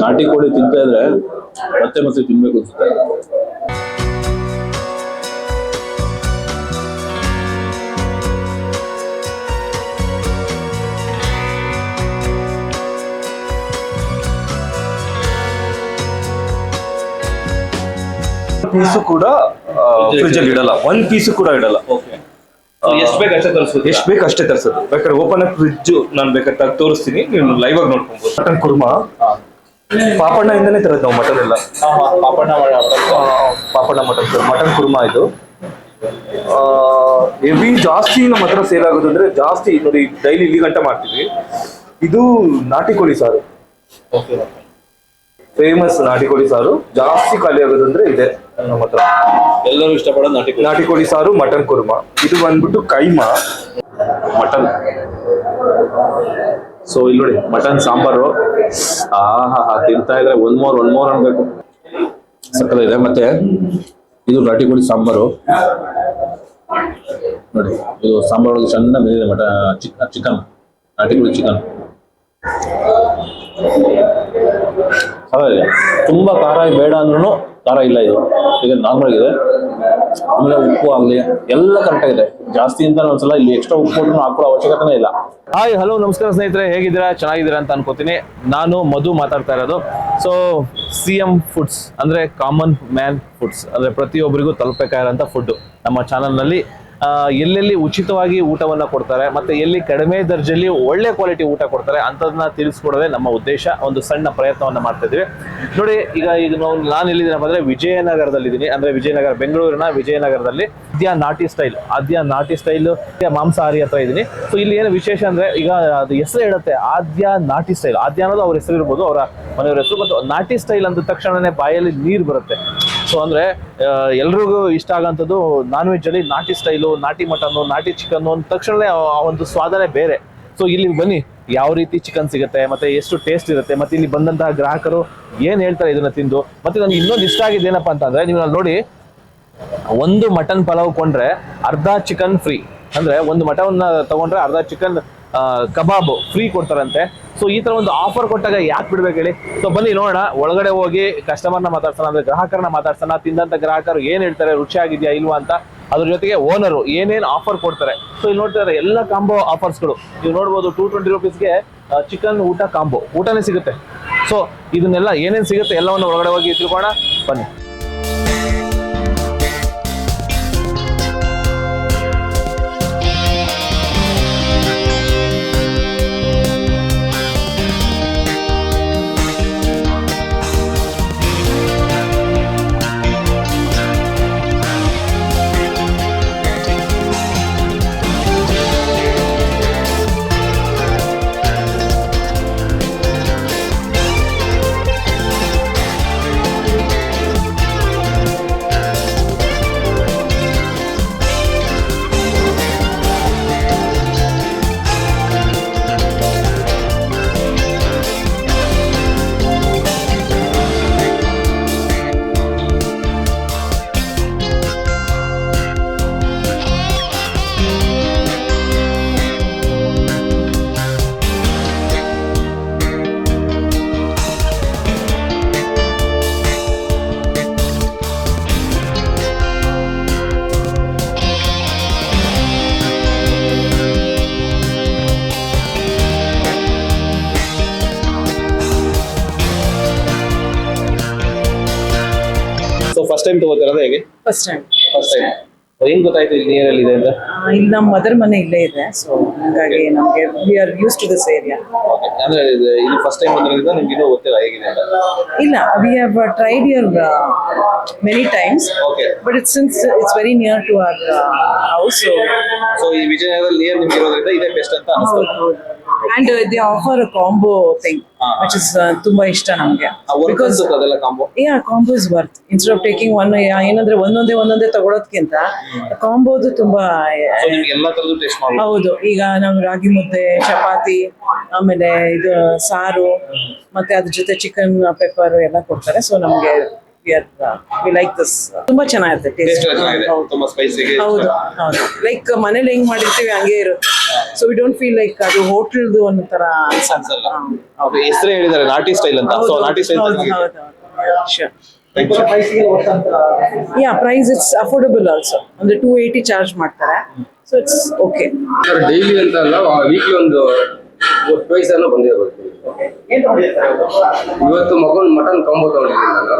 ನಾಟಿ ಕೋಳಿ ತಿಂತಾ ಇದ್ರೆ ಮತ್ತೆ ಮತ್ತೆ ತಿನ್ಬೇಕು ಅನ್ಸುತ್ತೆ. ಪೀಸು ಕೂಡ ಫ್ರಿಜ್ ಅಲ್ಲಿ ಇಡಲ್ಲ. ಒಂದ್ ಪೀಸು ಕೂಡ ಇಡಲ್ಲ. ಎಷ್ಟು ಬೇಕು ಅಷ್ಟೇ ತರಿಸೋದು ಎಷ್ಟ್ ಬೇಕು ಅಷ್ಟೇ ತರ್ಸೋದು. ಬೇಕಾದ್ರೆ ಓಪನ್ ಆಗಿ ಫ್ರಿಜ್ ನಾನು ಬೇಕಾದ್ರೆ ತೋರಿಸ್ತೀನಿ. ನೀವು ಲೈವ್ ಆಗಿ ನೋಡ್ಕೊಬಹುದು ಮಟನ್ ಕುರ್ಮಾ? ಪಾಪಣ್ಣ ಇಂದನೇ ತರೋದು ನಾವು ಮಟನ್ ಎಲ್ಲ. ಪಾಪಣ್ಣ ಪಾಪಣ್ಣ ಮಟನ್ ಮಟನ್ ಕುರ್ಮಾ ಇದು. ಎವಿ ಜಾಸ್ತಿ ನಮ್ಮ ಹತ್ರ ಸೇಲ್ ಆಗೋದು ಅಂದ್ರೆ ಜಾಸ್ತಿ ನೋಡಿ ಡೈಲಿ ಇಲ್ಲಿ ಗಂಟೆ ಮಾಡ್ತೀವಿ. ಇದು ನಾಟಿ ಕೋಳಿ ಸಾರು. ಫೇಮಸ್ ನಾಟಿ ಕೋಳಿ ಸಾರು. ಜಾಸ್ತಿ ಖಾಲಿ ಆಗೋದು ಅಂದ್ರೆ ಇದೆ ನಮ್ಮ ಹತ್ರ. ಎಲ್ಲರೂ ಇಷ್ಟಪಡೋ ನಾಟಿ ನಾಟಿ ಕೋಳಿ ಸಾರು ಮಟನ್ ಕುರ್ಮಾ. ಇದು ಬಂದ್ಬಿಟ್ಟು ಕೈಮಾ. ಮಟನ್. ಸೊ ಇಲ್ಲಿ ನೋಡಿ, ಮಟನ್, ಸಾಂಬಾರು. ಆಹಾ ತಿಂತಾ ಇದ್ರೆ ಒಂದ್ ಮೋರ್ ಒಂದ್ ಮೋರ್ ಅನ್ಬೇಕು. ಇದೆ ಮತ್ತೆ ಇದು ರಾಟಿ ಕೋಳಿ ಸಾಂಬಾರು. ನೋಡಿ, ಇದು ಸಾಂಬಾರ್ ಒಳಗೆ ಚೆನ್ನಾಗಿ ಬಂದಿದೆ ಮಟ ಚಿಕನ್ ಚಿಕನ್ ಕೋಳಿ ಚಿಕನ್ ತುಂಬಾ ಖಾರ, ಬೇಡ ಅಂದ್ರೂ ಖಾರ ಇಲ್ಲ ಇದು. ಈಗ ನಾರ್ಮಲ್ ಇದೆ ಆಮೇಲೆ ಉಪ್ಪು ಆಗಲಿ, ಎಲ್ಲ ಕರೆಕ್ಟ್ ಆಗಿದೆ. ಜಾಸ್ತಿ ಅಂತ ಒಂದ್ಸಲ ಇಲ್ಲಿ ಎಕ್ಸ್ಟ್ರಾ ಉಪ್ಪು ಹಾಕೊಳ್ಳೋ ಅವಶ್ಯಕತೆನೇ ಇಲ್ಲ. ಹಾಯ್ ಹಲೋ ನಮಸ್ಕಾರ ಸ್ನೇಹಿತರೆ, ಹೇಗಿದ್ದೀರಾ? ಚೆನ್ನಾಗಿದ್ದೀರಾ ಅಂತ ಅನ್ಕೋತೀನಿ. ನಾನು ಮಧು ಮಾತಾಡ್ತಾ ಇರೋದು. ಸೊ ಸಿ ಎಂ ಫುಡ್ಸ್ ಅಂದ್ರೆ ಕಾಮನ್ ಮ್ಯಾನ್ ಫುಡ್ಸ್ ಅಂದ್ರೆ ಪ್ರತಿಯೊಬ್ಬರಿಗೂ ತಲುಪಬೇಕಾಗಿರೋಂಥ ಫುಡ್ ನಮ್ಮ ಚಾನಲ್ನಲ್ಲಿ ಎಲ್ಲೆಲ್ಲಿ ಉಚಿತವಾಗಿ ಊಟವನ್ನ ಕೊಡ್ತಾರೆ ಮತ್ತೆ ಎಲ್ಲಿ ಕಡಿಮೆ ದರ್ಜೆಯಲ್ಲಿ ಒಳ್ಳೆ ಕ್ವಾಲಿಟಿ ಊಟ ಕೊಡ್ತಾರೆ ಅಂಥದನ್ನ ತಿಳಿಸ್ಕೊಡೋದೇ ನಮ್ಮ ಉದ್ದೇಶ. ಒಂದು ಸಣ್ಣ ಪ್ರಯತ್ನವನ್ನ ಮಾಡ್ತಾ ಇದ್ದೀವಿ. ನೋಡಿ, ಈಗ ಈಗ ನಾವು, ನಾನು ಎಲ್ಲಿದ್ದೀನಪ್ಪ ಅಂದ್ರೆ ವಿಜಯನಗರದಲ್ಲಿದ್ದೀನಿ ಅಂದ್ರೆ ವಿಜಯನಗರ, ಬೆಂಗಳೂರಿನ ವಿಜಯನಗರದಲ್ಲಿ ಆದ್ಯ ನಾಟಿ ಸ್ಟೈಲ್, ಆದ್ಯ ನಾಟಿ ಸ್ಟೈಲ್ ಮಾಂಸಾಹಾರಿ ಹತ್ರ ಇದ್ದೀನಿ ಸೊ ಇಲ್ಲಿ ಏನು ವಿಶೇಷ ಅಂದ್ರೆ ಈಗ ಅದು ಹೆಸರು ಹೇಳುತ್ತೆ, ಆದ್ಯ ನಾಟಿ ಸ್ಟೈಲ್. ಆದ್ಯ ಅನ್ನೋದು ಅವ್ರ ಹೆಸರು ಇರ್ಬೋದು, ಅವರ ಮನೆಯವ್ರ ಹೆಸರು. ಮತ್ತು ನಾಟಿ ಸ್ಟೈಲ್ ಅಂದ ತಕ್ಷಣನೇ ಬಾಯಲ್ಲಿ ನೀರು ಬರುತ್ತೆ. ಸೊ ಅಂದ್ರೆ ಎಲ್ರಿಗೂ ಇಷ್ಟ ಆಗಂಥದ್ದು ನಾನ್ ವೆಜ್ಜಲ್ಲಿ ನಾಟಿ ಸ್ಟೈಲು ನಾಟಿ ಮಟನ್ನು, ನಾಟಿ ಚಿಕನ್ ಅಂದ ತಕ್ಷಣವೇ ಆ ಒಂದು ಸ್ವಾದನೇ ಬೇರೆ. ಸೊ ಇಲ್ಲಿ ಬನ್ನಿ, ಯಾವ ರೀತಿ ಚಿಕನ್ ಸಿಗುತ್ತೆ, ಮತ್ತೆ ಎಷ್ಟು ಟೇಸ್ಟ್ ಇರುತ್ತೆ, ಮತ್ತೆ ಇಲ್ಲಿ ಬಂದಂತಹ ಗ್ರಾಹಕರು ಏನು ಹೇಳ್ತಾರೆ ಇದನ್ನ ತಿಂದು, ಮತ್ತೆ ನನಗೆ ಇನ್ನೊಂದು ಇಷ್ಟ ಆಗಿದ್ದು ಏನಪ್ಪಾ ಅಂತಂದ್ರೆ ನೀವು ನೋಡಿ, ಒಂದು ಮಟನ್ ಪಲಾವ್ ಕೊಂಡ್ರೆ ಅರ್ಧ ಚಿಕನ್ ಫ್ರೀ ಅಂದ್ರೆ, ಒಂದು ಮಟನ್ ತಗೊಂಡ್ರೆ ಅರ್ಧ ಚಿಕನ್ ಕಬಾಬ್ ಫ್ರೀ ಕೊಡ್ತಾರಂತೆ. ಸೊ ಈ ತರ ಒಂದು ಆಫರ್ ಕೊಟ್ಟಾಗ ಯಾಕೆ ಬಿಡ್ಬೇಕು ಹೇಳಿ? ಸೊ ಬನ್ನಿ ನೋಡೋಣ. ಒಳಗಡೆ ಹೋಗಿ ಕಸ್ಟಮರ್ನ ಮಾತಾಡ್ಸೋಣ ಅಂದ್ರೆ ಗ್ರಾಹಕರನ್ನ ಮಾತಾಡ್ಸೋಣ. ತಿಂದಂತ ಗ್ರಾಹಕರು ಏನ್ ಹೇಳ್ತಾರೆ? ರುಚಿಯಾಗಿದೆಯಾ ಇಲ್ವಾ ಅಂತ ಅದ್ರ ಜೊತೆಗೆ ಓನರು ಏನೇನ್ ಆಫರ್ ಕೊಡ್ತಾರೆ? ಸೊ ಇಲ್ಲಿ ನೋಡ್ತಾರೆ ಎಲ್ಲ ಕಾಂಬೋ ಆಫರ್ಸ್ಗಳು ನೀವು ನೋಡ್ಬೋದು ಟೂ ಟ್ವೆಂಟಿ ರುಪೀಸ್ಗೆ ಚಿಕನ್ ಊಟ ಕಾಂಬೋ ಊಟನೇ ಸಿಗುತ್ತೆ. ಸೊ ಇದನ್ನೆಲ್ಲ ಏನೇನ್ ಸಿಗುತ್ತೆ ಎಲ್ಲವನ್ನು ಒಳಗಡೆ ಹೋಗಿ ತಿಳ್ಕೋಣ ಬನ್ನಿ. ಫಸ್ಟ್ ಟೈಮ್ ತಗೋತಿರೋದು ಹೇಗೆ? ಫಸ್ಟ್ ಟೈಮ್ ಫಸ್ಟ್ ಟೈಮ್ ಹೆಂಗ್ ಗೊತ್ತಾಯ್ತು ಇಲ್ಲಿ ನಿಯರಲ್ಲಿ ಇದೆ ಅಂತ? ಇಲ್ಲಿ ನಮ್ಮ ಮದರ್ ಮನೆ ಇಲ್ಲೇ ಇದೆ ಸೊ ಹಾಗಾಗಿ ನಮಗೆ we are use to this area Okay. ಅಂದ್ರೆ ಇದು ಇಲ್ಲಿ ಫಸ್ಟ್ ಟೈಮ್ ಬಂದ್ರಿಂದ ನಿಮಗೆ ಇನ್ನೂ ಗೊತ್ತಿಲ್ಲ ಹೇಗಿದೆ ಅಂತ? ಇಲ್ಲ we have tried your many times okay but it's since it's very near to our house so ಈ ವಿಜಯನಗರದಲ್ಲಿ ನಿಯರ್ ನಿಮ್ಗೆ ಇರೋದ್ರಿಂದ ಇದೇ ಬೆಸ್ಟ್ ಅಂತ ಅನಿಸ್ತು. And they offer combo thing. Which is ತುಂಬಾ ಇಷ್ಟ ನಮಗೆ. Because yeah combo is worth instead of taking one ಏನಂದ್ರೆ ಒಂದೊಂದೇ ಒಂದೊಂದೇ ತಗೊಳೋದ್ಕಿಂತ ಕಾಂಬೋದು ತುಂಬಾ ಹೌದು. ಈಗ ನಾವು ರಾಗಿ ಮುದ್ದೆ ಚಪಾತಿ ಆಮೇಲೆ ಇದು ಸಾರು ಮತ್ತೆ ಅದ್ರ ಜೊತೆ ಚಿಕನ್ ಪೆಪ್ಪರ್ ಎಲ್ಲ ಕೊಡ್ತಾರೆ. ಸೊ ನಮ್ಗೆ ವಿ ಲೈಕ್ ದಿಸ್ ತುಂಬಾ ಚೆನ್ನಾಗಿರುತ್ತೆ ಹೌದು. ಹೌದು ಲೈಕ್ ಮನೇಲಿ ಹೆಂಗ್ ಮಾಡಿರ್ತೀವಿ ಹಂಗೆ ಇರುತ್ತೆ. So we don't feel like ಅದು ಹೋಟೆಲ್ದು ಒಂದು ತರ ಅನ್ಸಲ್ಲ. ಹೆಸರೇ ಹೇಳಿದ್ದಾರೆ ನಾಟಿ ಸ್ಟೈಲ್ ಅಂತ. ಸೊ ನಾಟಿ style yeah price it's affordable also ಅಂದ್ರೆ ಟೂ ಏಯ್ಟಿ ಚಾರ್ಜ್ ಮಾಡ್ತಾರೆ. ಸೊ ಇಟ್ಸ್ ಓಕೆ ಡೈಲಿ ಅಂತ ಅಲ್ಲ ವೀಕ್ಲಿ ಒಂದು ಪ್ರೈಸ್ ಅನ್ನು ಬಂದೇ ಬರ್ತೀವಿ ಇವತ್ತು ಮಗನ್ ಮಟನ್ ಕಾಂಬೋ ತಗೊಂಡಿದ್ದೀನಿ ನಾನು.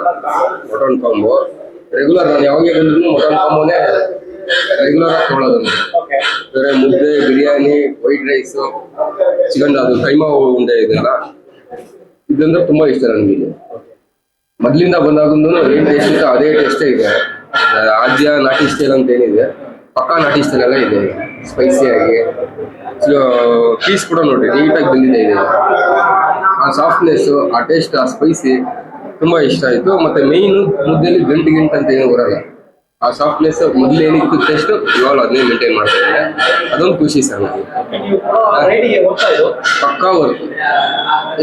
ಮಟನ್ ಕಾಂಬೋ ರೆಗ್ಯುಲರ್ ನಾನು ಯಾವಾಗ ಬಂದ್ರು ಮಟನ್ ಕಾಂಬೋನೇ ರೆಗ್ಯುಲರ್ ಆಗಿ ತಗೊಳ್ಳೋದು. ಬೇರೆ ಮುದ್ದೆ ಬಿರಿಯಾನಿ ವೈಟ್ ರೈಸ್ ಚಿಕನ್ ಅದು ಕೈಮಾ ಉಂಡೆ ಇದೆಯಲ್ಲ? ಇದಂದ್ರೆ ತುಂಬಾ ಇಷ್ಟ ನನಗೆ. ಮೊದಲಿಂದ ಬಂದಾಗೂ ಏನ್ ಟೇಸ್ಟ್ ಇತ್ತು ಅದೇ ಟೇಸ್ಟೇ ಇದೆ. ಆದ್ಯ ನಾಟಿ ಸ್ಟೈಲ್ ಅಂತ ಏನಿದೆ ಪಕ್ಕಾ ನಾಟಿ ಸ್ಟೈಲ್ ಎಲ್ಲ ಇದೆ. ಸ್ಪೈಸಿ ಆಗಿ. ಪೀಸ್ ಕೂಡ ನೋಡಿ ನೀಟಾಗಿ ಬಂದಿದೆ ಇದೆ. ಆ ಸಾಫ್ಟ್ನೆಸ್ ಆ ಟೇಸ್ಟ್ ಆ ಸ್ಪೈಸಿ ತುಂಬಾ ಇಷ್ಟ ಆಯ್ತು. ಮತ್ತೆ ಮೇಯ್ನು ಮುದ್ದೆಯಲ್ಲಿ ಗಂಟು ಗಿಂಟ್ ಅಂತ ಏನು ಬರಲ್ಲ. ಆ ಸಾಫ್ಟ್ನೆಸ್ ಮೊದಲು ಏನಿತ್ತು ಟೆಸ್ಟ್ ಇವಾಗ ಅದನ್ನೇ ಮೇಂಟೈನ್ ಮಾಡ್ತಾ ಇದ್ದಾರೆ. ಅದೊಂದು ಖುಷಿ ಸರ್ ನನಗೆ ಪಕ್ಕಾ ವರ್ಕ್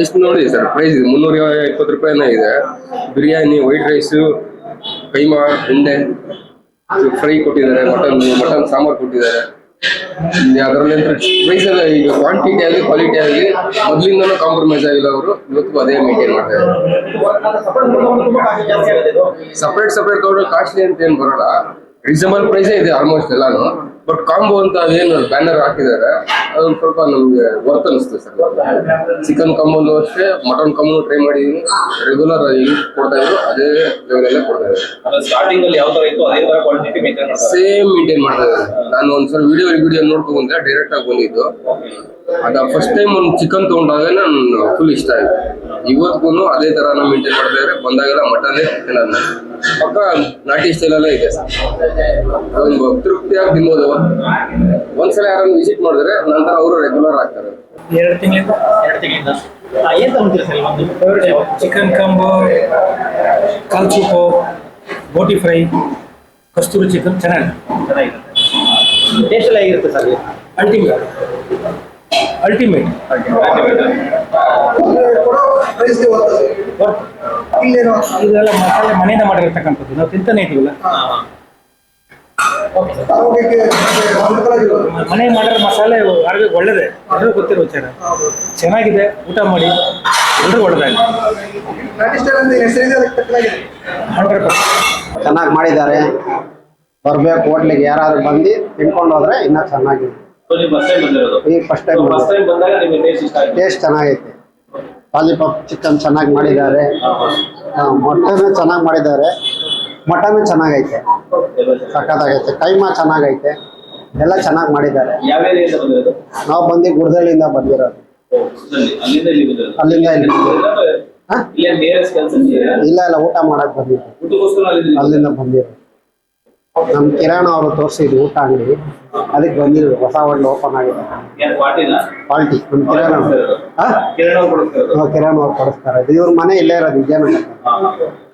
ಎಷ್ಟು ನೋಡಿ ಸರ್ ಪ್ರೈಸ್ ಇದೆ. ಮುನ್ನೂರ ಇಪ್ಪತ್ತು ರೂಪಾಯಿನ ಇದೆ. ಬಿರಿಯಾನಿ ವೈಟ್ ರೈಸು ಕೈಮಾ ಉಂಡೆ. ಫ್ರೈ ಕೊಟ್ಟಿದ್ದಾರೆ ಮಟನ್ ಮಟನ್ ಸಾಂಬಾರ್ ಕೊಟ್ಟಿದ್ದಾರೆ. ಅದರಲ್ಲಿ ಪ್ರೈಸ್ ಎಲ್ಲ ಈಗ ಕ್ವಾಂಟಿಟಿ ಆಗಲಿ ಕ್ವಾಲಿಟಿ ಆಗಲಿ ಮೊದಲಿಂದನೂ ಕಾಂಪ್ರಮೈಸ್ ಆಗಿಲ್ಲ ಅವರು. ಇವತ್ತು ಅದೇ ಮೇಂಟೈನ್ ಮಾಡ್ತಾ ಇದ್ದಾರೆ. ಸಪ್ರೇಟ್ ಸಪ್ರೇಟ್ ತಗೊಂಡ್ರೆ ಕಾಸ್ಟ್ಲಿ ಅಂತ ಏನು ಬರೋಲ್ಲ. ರೀಸನಬಲ್ ಪ್ರೈಸೇ ಇದೆ ಆಲ್ಮೋಸ್ಟ್ ಎಲ್ಲಾನು. ಬಟ್ ಕಾಂಬೋ ಅಂತ ಅದೇನು ಬ್ಯಾನರ್ ಹಾಕಿದ್ದಾರೆ ಅದೊಂದು ಸ್ವಲ್ಪ ನಮ್ಗೆ ವರ್ತ್ ಅನಿಸ್ತದೆ ಸರ್. ಚಿಕನ್ ಕಾಂಬೋನು ಅಷ್ಟೇ ಮಟನ್ ಕಾಂಬೋ ಟ್ರೈ ಮಾಡಿದೀನಿ. ರೆಗ್ಯುಲರ್ ಆಗಿ ಕೊಡ್ತಾ ಇದ್ರು ಅದೇ ಲೆವೆಲಲ್ಲೇ ಕೊಡ್ತಾ ಇದ್ದಾರೆ. ಸ್ಟಾರ್ಟಿಂಗ್ ಅಲ್ಲಿ ಯಾವ ತರ ಇತ್ತು ಅದೇ ತರ ಕ್ವಾಲಿಟಿ ಮೇಂಟೈನ್ ಸೇಮ್ ಮೇಂಟೈನ್ ಮಾಡ್ತಾ ಇದ್ದಾರೆ. ನಾನು ಒಂದ್ಸಲ ವಿಡಿಯೋ ವಿಡಿಯೋ ನೋಡ್ಕೊಂಡೆ ಬಂದೆ ಡೈರೆಕ್ಟ್ ಆಗಿ ಬಂದಿದ್ದು. ಅದ ಫಸ್ಟ್ ಟೈಮ್ ಒಂದು ಚಿಕನ್ ತಗೊಂಡಾಗ ನಾನು ಫುಲ್ ಇಷ್ಟ ಆಯ್ತು. ಇವತ್ತಿಗೂ ಅದೇ ತರ ನಾವು ಮೇಂಟೈನ್ ಮಾಡ್ತಾ ಇದ್ದಾರೆ. ಬಂದಾಗೆಲ್ಲ ಮಟನ್ ನಾನು. ಪಕ್ಕ ನಾಟಿ ಸ್ಟೈಲ್ ಅಲ್ಲೇ ಇದೆ. ಸರ್ ಒಂದು ತೃಪ್ತಿಯಾಗಿ ತಿನ್ಬೋದು ಒಂದ್ಸಲ ಯಾರನ್ನು ವಿಸಿಟ್ ಮಾಡಿದ್ರೆ ನಂತರ ಅವರು ರೆಗ್ಯುಲರ್ ಆಗ್ತಾರೆ. ಎರಡು ತಿಂಗಳಿಂದ? ಎರಡು ತಿಂಗಳಿಂದ. ಏನ್ ತಗೊಂತೀರಿ ಸರ್ ಒಂದು ಚಿಕನ್ ಕಂಬು ಕಾಲ್ ಸೂಪು ಬೋಟಿ ಫ್ರೈ ಕಸ್ತೂರಿ ಚಿಕನ್ ಚೆನ್ನಾಗಿ ಚೆನ್ನಾಗಿರುತ್ತೆ ಟೇಸ್ಟ್ ಎಲ್ಲ ಹೇಗಿರುತ್ತೆ ಸರ್? ಅಲ್ಟಿಮೇಟ್ ಅಲ್ಟಿಮೇಟ್ ಇದೆಲ್ಲ ಮಸಾಲೆ ಮನೆಯಿಂದ ಮಾಡಿರ್ತಕ್ಕಂಥದ್ದು. ನಾವು ತಿಂತಾನೆ ಇದೀವಲ್ಲ? ಮನೆ ಮಾಡಿರೋ ಮಸಾಲೆ ಆರೋಗ್ಯಕ್ಕೆ ಒಳ್ಳೇದೆ? ಎಲ್ಲರೂ ಗೊತ್ತಿರೋ ವಿಚಾರ. ಚೆನ್ನಾಗಿದೆ ಊಟ ಮಾಡಿ ಎಲ್ಲರೂ ಒಳ್ಳೇದಾಗಿ ಹಂಡ್ರೆಡ್ ಪರ್ಸೆಂಟ್ ಚೆನ್ನಾಗಿ ಮಾಡಿದ್ದಾರೆ. ಬರ್ಬೇಕು ಹೋಟ್ಲಿಗೆ ಯಾರಾದ್ರೂ ಬಂದು ತಿನ್ಕೊಂಡು ಹೋದ್ರೆ ಇನ್ನೂ ಚೆನ್ನಾಗಿದೆ. ಈ ಫಸ್ಟ್ ಟೈಮ್ ಟೇಸ್ಟ್ ಚೆನ್ನಾಗೈತೆ ಲಾಲಿಪಾಪ್ ಚಿಕನ್ ಚೆನ್ನಾಗಿ ಮಾಡಿದ್ದಾರೆ ಮೊಟ್ಟೆನೂ ಚೆನ್ನಾಗಿ ಮಾಡಿದ್ದಾರೆ ಮಟನ್ ಚೆನ್ನಾಗೈತೆ ಸಖತ್ತಾಗೈತೆ ಕೈಮಾ ಚೆನ್ನಾಗೈತೆ ಎಲ್ಲ ಚೆನ್ನಾಗಿ ಮಾಡಿದ್ದಾರೆ ನಾವು ಬಂದು ಗುಡ್ದಳ್ಳಿಯಿಂದ ಬಂದಿರೋದು ಅಲ್ಲಿಂದ ಇಲ್ಲಿ ಇಲ್ಲಿ? ಇಲ್ಲೇ ಊಟ ಮಾಡಕ್ ಬಂದಿದ್ದೆ ಅಲ್ಲಿಂದ ಬಂದಿರೋದು ನಮ್ಮ ಕಿರಾಣ ಅವರು ತೋರಿಸಿದ್ರು ಊಟ ಅಂಗಡಿ. ಅದಕ್ಕೆ ಬಂದಿದ್ರು ಹೊಸ ಹೋಟ್ಲು ಓಪನ್ ಆಗಿದೆ. ಕ್ವಾಲಿಟಿ ನಮ್ಮ ಕಿರಾಣ ಅವ್ರು. ಕಿರಾಣ ಅವ್ರು ಕೊಡಿಸ್ತಾರೆ. ಇವ್ರ ಮನೆ ಇಲ್ಲೇ ಇರೋದು ವಿಜಯನಗರ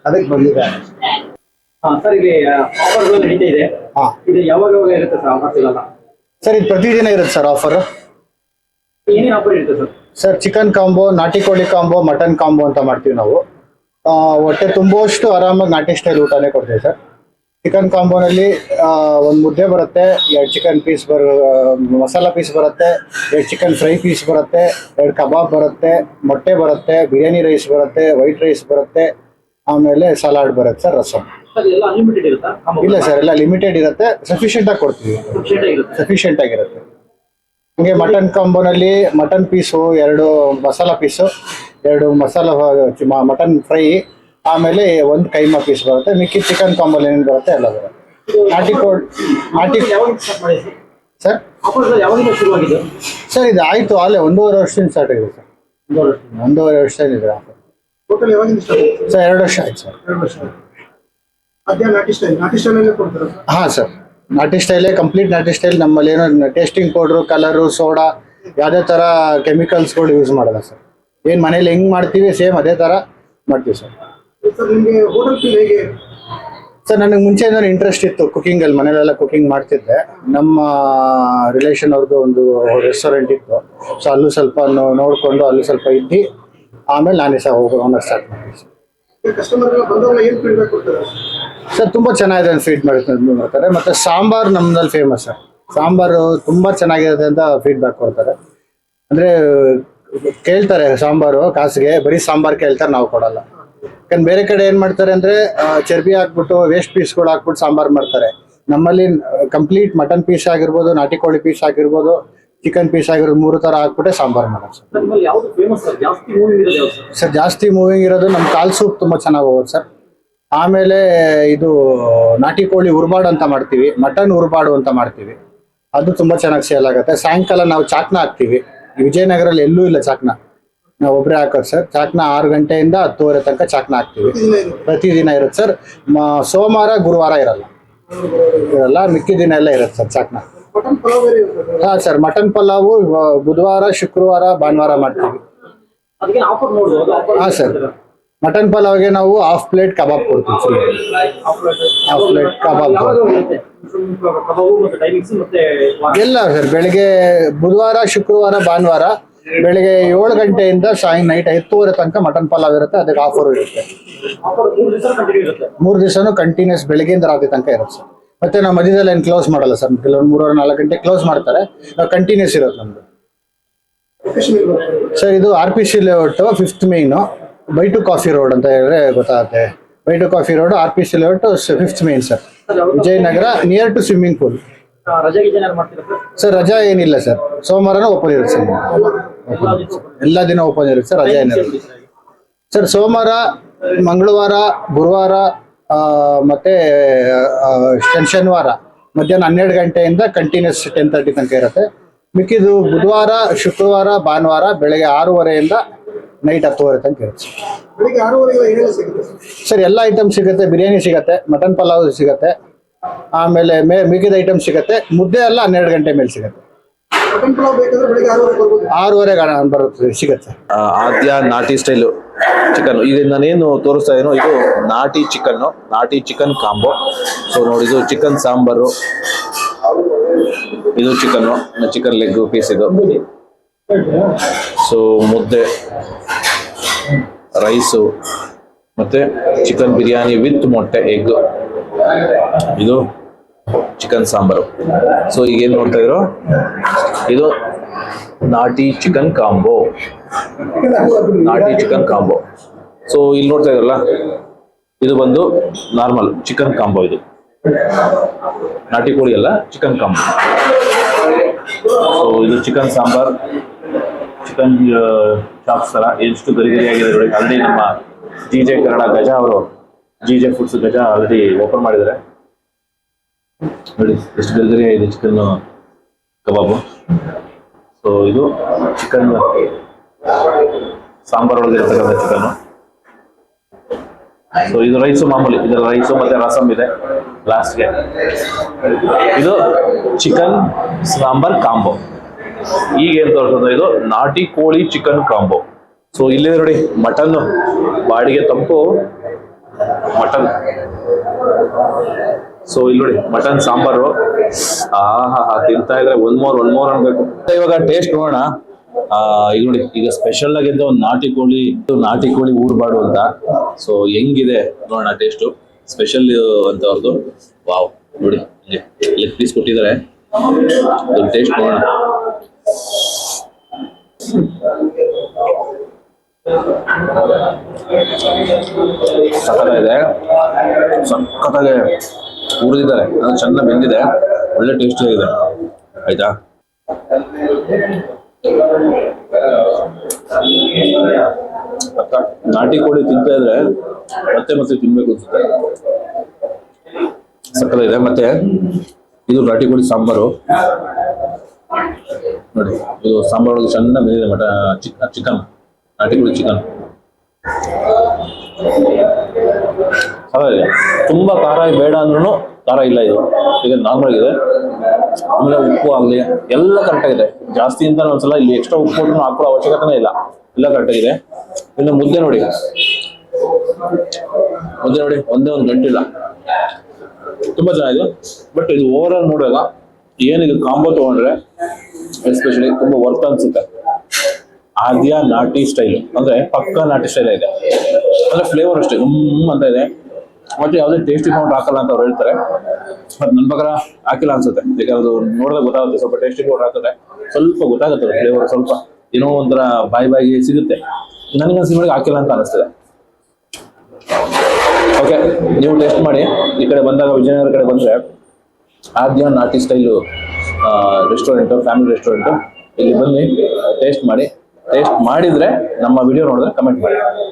ಅದಕ್ಕೆ ಬಂದಿದ್ದಾರೆ. ಸರ್ ಇಲ್ಲಿ ಆಫರ್ಗಳು ನಡೀತಾ ಇದೆ. ಇದು ಯಾವಾಗ ಯಾವಾಗ ಇರುತ್ತೆ ಸರ್ ಆಫರ್ಸ್ ಇರಲ್ಲ ಸರ್ ಇದು ಪ್ರತಿದಿನ ಇರುತ್ತೆ ಸರ್ ಆಫರ್ ಏನೇನು ಆಫರ್ ಇರುತ್ತೆ ಸರ್? ಸರ್ ಚಿಕನ್ ಕಾಂಬೋ ನಾಟಿ ಕೋಳಿ ಕಾಂಬೋ ಮಟನ್ ಕಾಂಬೋ ಅಂತ ಮಾಡ್ತೀವಿ ನಾವು. ಹೊಟ್ಟೆ ತುಂಬುವಷ್ಟು ಆರಾಮಾಗಿ ನಾಟಿ ಸ್ಟೈಲ್ ಊಟನೇ ಕೊಡ್ತೀವಿ ಸರ್. ಚಿಕನ್ ಕಾಂಬೋನಲ್ಲಿ ಒಂದು ಮುದ್ದೆ ಬರುತ್ತೆ ಎರಡು ಚಿಕನ್ ಪೀಸ್ ಬರ ಮಸಾಲ ಪೀಸ್ ಬರುತ್ತೆ ಎರಡು ಚಿಕನ್ ಫ್ರೈ ಪೀಸ್ ಬರುತ್ತೆ ಎರಡು ಕಬಾಬ್ ಬರುತ್ತೆ ಮೊಟ್ಟೆ ಬರುತ್ತೆ ಬಿರಿಯಾನಿ ರೈಸ್ ಬರುತ್ತೆ ವೈಟ್ ರೈಸ್ ಬರುತ್ತೆ ಆಮೇಲೆ ಸಲಾಡ್ ಬರುತ್ತೆ ಸರ್ ರಸಮ್ ಇಲ್ಲ ಸರ್ ಎಲ್ಲ ಲಿಮಿಟೆಡ್ ಇರುತ್ತೆ ಸಫಿಷಿಯೆಂಟ್ ಆಗಿ ಕೊಡ್ತೀವಿ. ಸಫಿಶಿಯಂಟ್ ಸಫಿಷಿಯೆಂಟ್ ಆಗಿರುತ್ತೆ ಹಂಗೆ ಮಟನ್ ಕಾಂಬೋನಲ್ಲಿ ಮಟನ್ ಪೀಸು ಎರಡು ಮಸಾಲ ಪೀಸು ಎರಡು ಮಸಾಲ ಮಟನ್ ಫ್ರೈ ಆಮೇಲೆ ಒಂದು ಕೈಮಾ ಪೀಸ್ ಬರುತ್ತೆ ಮಿಕ್ಕಿ ಚಿಕನ್ ಕಾಂಬಲ್ ಏನೇನು ಬರುತ್ತೆ ಎಲ್ಲ ಬರುತ್ತೆ. ನಾಟಿ ಕೋಡ್ ನಾಟಿ ಸರ್? ಸರ್ ಇದು ಆಯ್ತು ಅಲ್ಲೇ ಒಂದೂವರೆ ವರ್ಷದಿಂದ ಸ್ಟಾರ್ಟ್ ಆಗಿದೆ ಸರ್. ಒಂದೂವರೆ ವರ್ಷ ಇದೆ. ಆಫರ್ ಸರ್ ಎರಡು ವರ್ಷ ಆಯ್ತು ಸರ್. ಹಾ ಸರ್. ನಾಟಿ ಸ್ಟೈಲೇ ಕಂಪ್ಲೀಟ್ ನಾಟಿ ಸ್ಟೈಲ್ ನಮ್ಮಲ್ಲಿ ಏನೋ ಟೇಸ್ಟಿಂಗ್ ಪೌಡ್ರು ಕಲರು ಸೋಡಾ ಯಾವುದೇ ಥರ ಕೆಮಿಕಲ್ಸ್ಗಳು ಯೂಸ್ ಮಾಡಲ್ಲ ಸರ್. ಏನು ಮನೇಲಿ ಹೆಂಗೆ ಮಾಡ್ತೀವಿ ಸೇಮ್ ಅದೇ ಥರ ಮಾಡ್ತೀವಿ ಸರ್. ಸರ್ ನಿಮಗೆ ಹೋಟೆಲ್ ಫೀಲ್ ಹೇಗೆ? ಸರ್ ನನಗೆ ಮುಂಚೆ ಇಂಟ್ರೆಸ್ಟ್ ಇತ್ತು ಕುಕಿಂಗಲ್ಲಿ ಮನೇಲೆಲ್ಲ ಕುಕಿಂಗ್ ಮಾಡ್ತಿದ್ದೆ. ನಮ್ಮ ರಿಲೇಷನ್ ಅವ್ರದ್ದು ಒಂದು ರೆಸ್ಟೋರೆಂಟ್ ಇತ್ತು. ಸೊ ಅಲ್ಲೂ ಸ್ವಲ್ಪ ನೋಡಿಕೊಂಡು ಅಲ್ಲೂ ಸ್ವಲ್ಪ ಇದ್ದು. ಆಮೇಲೆ ನಾನೇ ಸಹ ಹೋಗೋಣ ಸ್ಟಾರ್ಟ್ ಮಾಡಿದೆ ಸರ್ ಕಸ್ಟಮರ್ ಬಂದವಲ್ಲ ಏನು ಫೀಡ್ಬ್ಯಾಕ್ ಕೊಡ್ತಾರೆ? ಸರ್ ತುಂಬ ಚೆನ್ನಾಗಿದೆ ಅಂತ ಫೀಡ್ ಮಾಡ್ತಾರೆ. ಮತ್ತು ಸಾಂಬಾರ್ ನಮ್ಮದಲ್ಲಿ ಫೇಮಸ್ ಸರ್ ಸಾಂಬಾರು ತುಂಬಾ ಚೆನ್ನಾಗಿದೆ ಅಂತ ಫೀಡ್ಬ್ಯಾಕ್ ಕೊಡ್ತಾರೆ. ಅಂದ್ರೆ ಕೇಳ್ತಾರೆ ಸಾಂಬಾರು ಕಾಸಿಗೆ ಬರೀ ಸಾಂಬಾರ್ ಕೇಳ್ತಾರೆ ನಾವು ಕೊಡಲ್ಲ. ಯಾಕಂದ್ರೆ ಬೇರೆ ಕಡೆ ಏನ್ ಮಾಡ್ತಾರೆ ಅಂದ್ರೆ ಚರ್ಬಿ ಹಾಕ್ಬಿಟ್ಟು ವೇಸ್ಟ್ ಪೀಸ್ಗಳು ಹಾಕ್ಬಿಟ್ಟು ಸಾಂಬಾರ್ ಮಾಡ್ತಾರೆ. ನಮ್ಮಲ್ಲಿ ಕಂಪ್ಲೀಟ್ ಮಟನ್ ಪೀಸ್ ಆಗಿರ್ಬೋದು ನಾಟಿ ಕೋಳಿ ಪೀಸ್ ಆಗಿರ್ಬೋದು ಚಿಕನ್ ಪೀಸ್ ಆಗಿರೋದು ಮೂರು ತರ ಹಾಕ್ಬಿಟ್ಟೆ ಸಾಂಬಾರ್ ಮಾಡೋದು ಸರ್. ಜಾಸ್ತಿ ಮೂವಿಂಗ್ ಇರೋದು ನಮ್ಮ ಕಾಲ್ ಸೂಪ್ ತುಂಬಾ ಚೆನ್ನಾಗಿ ಹೋಗೋದು ಸರ್. ಆಮೇಲೆ ಇದು ನಾಟಿ ಕೋಳಿ ಉರ್ಬಾಡು ಅಂತ ಮಾಡ್ತೀವಿ ಮಟನ್ ಉರ್ಬಾಡು ಅಂತ ಮಾಡ್ತೀವಿ. ಅದು ತುಂಬಾ ಚೆನ್ನಾಗಿ ಸೇಲ್ ಆಗುತ್ತೆ. ಸಾಯಂಕಾಲ ನಾವು ಚಾಕ್ನ ಹಾಕ್ತೀವಿ. ವಿಜಯನಗರಲ್ಲಿ ಎಲ್ಲೂ ಇಲ್ಲ ಚಾಕ್ನ. ನಾವು ಒಬ್ಬರೇ ಹಾಕೋದು ಸರ್. ಚಾಕ್ನ ಆರು ಗಂಟೆಯಿಂದ ಹತ್ತುವರೆ ತನಕ ಚಾಕ್ನ ಹಾಕ್ತೀವಿ. ಪ್ರತಿದಿನ ಇರುತ್ತೆ ಸರ್. ಮ- ಸೋಮವಾರ ಗುರುವಾರ ಇರಲ್ಲ. ಇರಲ್ಲ ಮಿಕ್ಕಿ ದಿನ ಎಲ್ಲ ಇರುತ್ತೆ ಸರ್ ಚಾಕ್ನ. ಹಾ ಸರ್ ಮಟನ್ ಪಲಾವು ಬುಧವಾರ ಶುಕ್ರವಾರ ಭಾನುವಾರ ಮಾಡ್ತೀವಿ. ಅದಕ್ಕೆ ಆಫರ್ ನೋಡ್ಬೋದು. ಹಾ ಸರ್. ಮಟನ್ ಪಲಾವ್ಗೆ ನಾವು ಹಾಫ್ ಪ್ಲೇಟ್ ಕಬಾಬ್ ಕೊಡ್ತೀವಿ ಫ್ರೀ ಹಾಫ್ ಪ್ಲೇಟ್ ಕಬಾಬ್. ಎಲ್ಲ ಸರ್ ಬೆಳಿಗ್ಗೆ ಬುಧವಾರ ಶುಕ್ರವಾರ ಭಾನುವಾರ ಬೆಳಿಗ್ಗೆ ಏಳು ಗಂಟೆಯಿಂದ ಸಾಯಂ ನೈಟ್ ಹತ್ತುವರೆ ತನಕ ಮಟನ್ ಪಲಾವ್ ಇರುತ್ತೆ, ಅದಕ್ಕೆ ಆಫರು ಇರುತ್ತೆ. ಮೂರು ಮೂರು ದಿವಸನೂ ಕಂಟಿನ್ಯೂಸ್ ಬೆಳಿಗ್ಗೆಯಿಂದ ರಾತ್ರಿ ತನಕ ಇರುತ್ತೆ ಸರ್ ಮತ್ತೆ ನಾವು ಮಧ್ಯದಲ್ಲಿ ಏನು ಕ್ಲೋಸ್ ಮಾಡಲ್ಲ ಸರ್ ಕೆಲವೊಂದು ಮೂರುವರೆ, ನಾಲ್ಕು ಗಂಟೆ ಕ್ಲೋಸ್ ಮಾಡ್ತಾರೆ. ನಾವು ಕಂಟಿನ್ಯೂಸ್ ಇರುತ್ತೆ ನಮ್ದು. ಸರ್ ಇದು R P C layout fifth main by two coffee road ಅಂತ ಹೇಳಿದ್ರೆ ಗೊತ್ತಾಗುತ್ತೆ. By two coffee road R P C layout fifth main sir Vijayanagar near to swimming pool sir? Sir ರಜಾ ಏನಿಲ್ಲ ಸರ್. ಸೋಮವಾರನೂ open ಇರುತ್ತೆ sir. ಎಲ್ಲ ದಿನ open ಇರುತ್ತೆ. ಸರ್ ರಜಾ ಏನಿರುತ್ತೆ ಸರ್ ಸೋಮವಾರ ಮಂಗಳವಾರ ಗುರುವಾರ ಆ, ಮತ್ತೆ ಶನಿವಾರ ಮಧ್ಯಾಹ್ನ ಹನ್ನೆರಡು ಗಂಟೆಯಿಂದ ಕಂಟಿನ್ಯೂಸ್ ಟೆನ್ ತರ್ಟಿ ತನಕ ಇರುತ್ತೆ. ಮಿಕ್ಕಿದು ಬುಧವಾರ ಶುಕ್ರವಾರ ಭಾನುವಾರ ಬೆಳಗ್ಗೆ ಆರೂವರೆಯಿಂದ ನೈಟ್ ಹತ್ತುವರೆ ತನಕ ಇರುತ್ತೆ ಸರ್. ಎಲ್ಲ ಐಟಮ್ ಸಿಗುತ್ತೆ. ಬಿರಿಯಾನಿ ಸಿಗುತ್ತೆ ಮಟನ್ ಪಲಾವ್ ಸಿಗುತ್ತೆ. ಆಮೇಲೆ ಮೇ ಮಿಗಿದ ಐಟಮ್ ಸಿಗುತ್ತೆ. ಮುದ್ದೆ ಎಲ್ಲ ಹನ್ನೆರಡು ಗಂಟೆ ಮೇಲೆ ಸಿಗುತ್ತೆ. ಆರೂವರೆ ಆರೂವರೆಗೆ ಬರುತ್ತೆ ಸಿಗುತ್ತೆ. ಆದ್ಯ ನಾಟಿ ಸ್ಟೈಲು ಚಿಕನ್ ಈಗ ನಾನೇನು ತೋರಿಸ್ತಾ ಇದೀನೋ ಇದು ನಾಟಿ ಚಿಕನ್ ನಾಟಿ ಚಿಕನ್ ಕಾಂಬೋ ಸೊ ನೋಡಿ ಇದು ಚಿಕನ್ ಸಾಂಬಾರು. ಇದು ಚಿಕನ್ ಚಿಕನ್ ಲೆಗ್ ಪೀಸ್ ಇದು. ಸೊ ಮುದ್ದೆ ರೈಸು ಮತ್ತೆ ಚಿಕನ್ ಬಿರಿಯಾನಿ ವಿತ್ ಮೊಟ್ಟೆ ಎಗ್ ಇದು ಚಿಕನ್ ಸಾಂಬಾರು. ಸೊ ಈಗ ಏನ್ ನೋಡ್ತಾ ಇದ್ರು? ಇದು ನಾಟಿ ಚಿಕನ್ ಕಾಂಬೋ. ನಾಟಿ ಚಿಕನ್ ಕಾಂಬೋ. ಸೊ ಇಲ್ಲಿ ನೋಡ್ತಾ ಇದ್ರಲ್ಲ, ಇದು ಬಂದು ನಾರ್ಮಲ್ ಚಿಕನ್ ಕಾಂಬೋ ಇದು. ನಾಟಿ ಕೋಳಿ ಅಲ್ಲ, ಚಿಕನ್ ಕಾಂಬೋ. ಸೊ ಇದು ಚಿಕನ್ ಸಾಂಬಾರ್, ಚಿಕನ್ ಚಾಪ್ಸ್ ಥರ ಎಷ್ಟು ಗರಿ ಗರಿಯಾಗಿದೆ ನೋಡಿ. ನಮ್ಮ ಜಿ ಜೆ ಕನ್ನಡ ಗಜ ಅವರು G J foods Gaja already open ಮಾಡಿದ್ದಾರೆ. ನೋಡಿ, ಎಷ್ಟು ಬೆಳೆದ್ರೆ ಐದು ಚಿಕನ್ ಕಬಾಬು. ಸೊ ಇದು ಚಿಕನ್ ಸಾಂಬಾರ್ ಒಳಗೆ ಇರ್ತಕ್ಕಂಥ ಚಿಕನ್ ಸೊ ಇದು ರೈಸು ಮಾಮೂಲಿ ಇದು ರೈಸು ಮತ್ತೆ ರಸಮ್ ಇದೆ ಲಾಸ್ಟ್ಗೆ ಇದು ಚಿಕನ್ ಸಾಂಬಾರ್, ಕಾಂಬೋ. ಈಗ ಏನ್ ತೋರಿಸೋದು ಇದು ನಾಟಿ ಕೋಳಿ ಚಿಕನ್ ಕಾಂಬೋ. ಸೊ ಇಲ್ಲಿ ನೋಡಿ ಮಟನ್ ಬಾಡಿಗೆ ತಂಪು. ಮಟನ್. ಸೊ ಇಲ್ಲಿ ನೋಡಿ, ಮಟನ್, ಸಾಂಬಾರು. ಆಹಾ, ತಿಂತಾ ಇದ್ರೆ ಒಂದ್ ಮೋರ್ ಒಂದ್ ಮೋರ್ ಅನ್ಬೇಕು. ಇವಾಗ ಟೇಸ್ಟ್ ನೋಡೋಣ. ಆ ಈಗ ನೋಡಿ, ಈಗ ಸ್ಪೆಷಲ್ ಆಗಿದ್ದ ಒಂದು ನಾಟಿ ಕೋಳಿ ನಾಟಿ ಕೋಳಿ ಊರ್ಬಾಡು ಅಂತ. ಸೊ ಹೆಂಗಿದೆ? ನೋಡೋಣ ಟೇಸ್ಟು ಸ್ಪೆಷಲ್ ಅಂತ ಅವ್ರದ್ದು ವಾವ್ ನೋಡಿ ಲೆಗ್ ಪೀಸ್ ಕೊಟ್ಟಿದ್ದಾರೆ. ಟೇಸ್ಟ್ ನೋಡೋಣ. ಸಕ್ಕತ್ತಾಗಿದೆ ಸಕ್ಕತ್ತಾಗೆ ಹುರಿದಿದ್ದಾರೆ. ಅದು ಚೆನ್ನಾಗಿ ಬೆಂದಿದೆ. ಒಳ್ಳೆ ಟೇಸ್ಟಿ ಆಗಿದೆ. ಆಯ್ತಾ? ನಾಟಿ ಕೋಳಿ ತಿಂತಾ ಇದ್ರೆ ಮತ್ತೆ ಮತ್ತೆ ತಿನ್ಬೇಕು ಅನ್ಸುತ್ತೆ. ಸಕ್ಕತ್ತಾಗಿದೆ ಮತ್ತೆ ಇದು ನಾಟಿ ಕೋಳಿ ಸಾಂಬಾರು. ನೋಡಿ, ಇದು ಸಾಂಬಾರು ಚೆನ್ನಾಗಿ ಬೆಂದಿದೆ ಮಟ ಚಿಕನ್ ಚಿಕನ್. ಕೋಳಿ ಚಿಕನ್ ಚೆನ್ನಾಗಿದೆ ತುಂಬಾ ಖಾರ ಬೇಡ ಅಂದ್ರೂ ಖಾರ ಇಲ್ಲ ಇದು. ಈಗ ನಾರ್ಮಲ್ ಇದೆ ಆಮೇಲೆ ಉಪ್ಪು ಆಗಲಿ, ಎಲ್ಲ ಕರೆಕ್ಟ್ ಆಗಿದೆ. ಜಾಸ್ತಿ ಅಂತ ಒಂದ್ಸಲ ಇಲ್ಲಿ ಎಕ್ಸ್ಟ್ರಾ ಉಪ್ಪು ಕೊಟ್ಟು ಹಾಕೊಳ್ಳೋ ಅವಶ್ಯಕತೆನೇ ಇಲ್ಲ. ಎಲ್ಲ ಕರೆಕ್ಟ್ ಆಗಿದೆ. ಇನ್ನು ಮುದ್ದೆ ನೋಡಿ. ಮುದ್ದೆ ನೋಡಿ, ಒಂದೇ ಒಂದು ಗಂಟಿಲ್ಲ ತುಂಬಾ ಚೆನ್ನಾಗಿದೆ. ಬಟ್ ಇದು ಓವರ್ ಆಲ್ ನೋಡುವಾಗ ಏನಿದು ಕಾಂಬೋ ತಗೊಂಡ್ರೆ ಎಸ್ಪೆಷಲಿ ತುಂಬಾ ವರ್ತ್ ಅನ್ಸುತ್ತೆ. ಆದ್ಯ ನಾಟಿ ಸ್ಟೈಲ್. ಅಂದ್ರೆ ಪಕ್ಕ ನಾಟಿ ಸ್ಟೈಲ್ ಇದೆ. ಅಂದ್ರೆ ಫ್ಲೇವರ್ ಅಷ್ಟೇ ಹ್ಮ್ ಅಂತ ಇದೆ. ಮತ್ತೆ ಯಾವುದೇ ಟೇಸ್ಟಿ ಪೌಡರ್ ಹಾಕಲ್ಲ ಅಂತ ಅವ್ರು ಹೇಳ್ತಾರೆ. ಬಟ್ ನನ್ನ ಪ್ರಕಾರ ಹಾಕಿಲ್ಲ ಅನ್ಸುತ್ತೆ. ಯಾಕಂದ್ರೆ ಅದು ನೋಡಿದ್ರೆ ಗೊತ್ತಾಗುತ್ತೆ, ಸ್ವಲ್ಪ ಟೇಸ್ಟಿ ಪೌಡರ್ ಹಾಕಿದ್ರೆ ಸ್ವಲ್ಪ ಗೊತ್ತಾಗುತ್ತೆ ಫ್ಲೇವರ್ ಸ್ವಲ್ಪ. ಏನೋ ಒಂಥರ ಬಾಯಿ ಬಾಯಿಗೆ ಸಿಗುತ್ತೆ. ನನಗೆ ಅನ್ಸಿದ ಹಾಕಿಲ್ಲ ಅಂತ ಅನಿಸ್ತದೆ. ಓಕೆ ನೀವು ಟೇಸ್ಟ್ ಮಾಡಿ. ಈ ಕಡೆ ಬಂದಾಗ ವಿಜಯನಗರ ಕಡೆ ಬಂದರೆ ಆದ್ಯ ನಾಟಿ ಸ್ಟೈಲು ರೆಸ್ಟೋರೆಂಟು ಫ್ಯಾಮಿಲಿ ರೆಸ್ಟೋರೆಂಟು ಇಲ್ಲಿ ಬನ್ನಿ ಟೇಸ್ಟ್ ಮಾಡಿ. ಟೇಸ್ಟ್ ಮಾಡಿದರೆ ನಮ್ಮ ವಿಡಿಯೋ ನೋಡಿದ್ರೆ ಕಮೆಂಟ್ ಮಾಡಿ.